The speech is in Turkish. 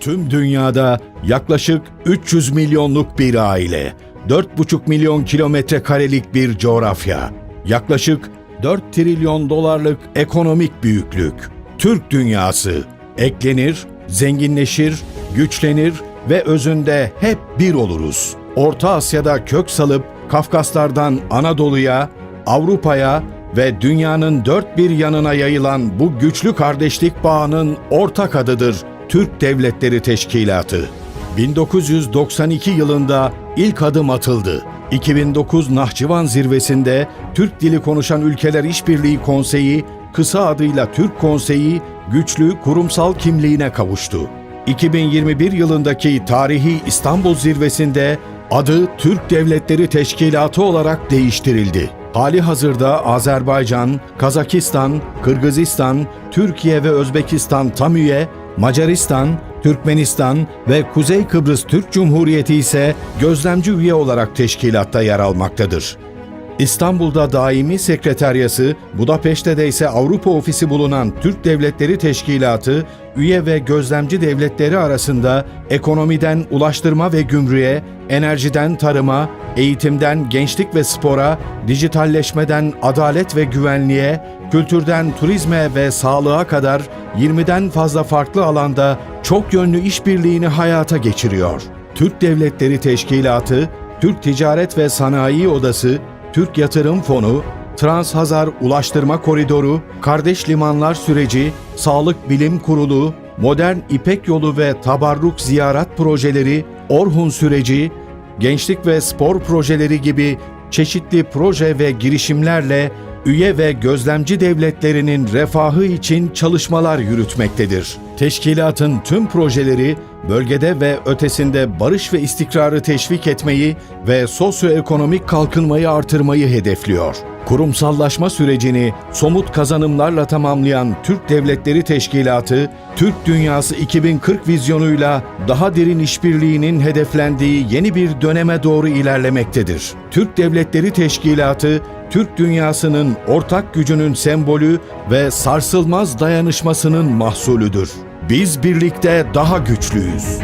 Tüm dünyada yaklaşık 300 milyonluk bir aile, 4,5 milyon kilometre karelik bir coğrafya, yaklaşık 4 trilyon dolarlık ekonomik büyüklük, Türk dünyası eklenir, zenginleşir, güçlenir ve özünde hep bir oluruz. Orta Asya'da kök salıp Kafkaslardan Anadolu'ya, Avrupa'ya ve dünyanın dört bir yanına yayılan bu güçlü kardeşlik bağının ortak adıdır Türk Devletleri Teşkilatı. 1992 yılında ilk adım atıldı. 2009 Nahçıvan zirvesinde Türk dili konuşan ülkeler İşbirliği Konseyi, kısa adıyla Türk Konseyi, güçlü kurumsal kimliğine kavuştu. 2021 yılındaki tarihi İstanbul zirvesinde adı Türk Devletleri Teşkilatı olarak değiştirildi. Hali hazırda Azerbaycan, Kazakistan, Kırgızistan, Türkiye ve Özbekistan tam üye, Macaristan, Türkmenistan ve Kuzey Kıbrıs Türk Cumhuriyeti ise gözlemci üye olarak teşkilatta yer almaktadır. İstanbul'da daimi sekreteryası, Budapeşte'de ise Avrupa ofisi bulunan Türk Devletleri Teşkilatı, üye ve gözlemci devletleri arasında ekonomiden ulaştırma ve gümrüğe, enerjiden tarıma, eğitimden gençlik ve spora, dijitalleşmeden adalet ve güvenliğe, kültürden turizme ve sağlığa kadar 20'den fazla farklı alanda çok yönlü işbirliğini hayata geçiriyor. Türk Devletleri Teşkilatı, Türk Ticaret ve Sanayi Odası, Türk Yatırım Fonu, Transhazar Ulaştırma Koridoru, Kardeş Limanlar Süreci, Sağlık Bilim Kurulu, Modern İpek Yolu ve Tabarruk Ziyaret Projeleri, Orhun Süreci, gençlik ve spor projeleri gibi çeşitli proje ve girişimlerle üye ve gözlemci devletlerinin refahı için çalışmalar yürütmektedir. Teşkilatın tüm projeleri bölgede ve ötesinde barış ve istikrarı teşvik etmeyi ve sosyoekonomik kalkınmayı artırmayı hedefliyor. Kurumsallaşma sürecini somut kazanımlarla tamamlayan Türk Devletleri Teşkilatı, Türk Dünyası 2040 vizyonuyla daha derin işbirliğinin hedeflendiği yeni bir döneme doğru ilerlemektedir. Türk Devletleri Teşkilatı, Türk dünyasının ortak gücünün sembolü ve sarsılmaz dayanışmasının mahsulüdür. Biz birlikte daha güçlüyüz.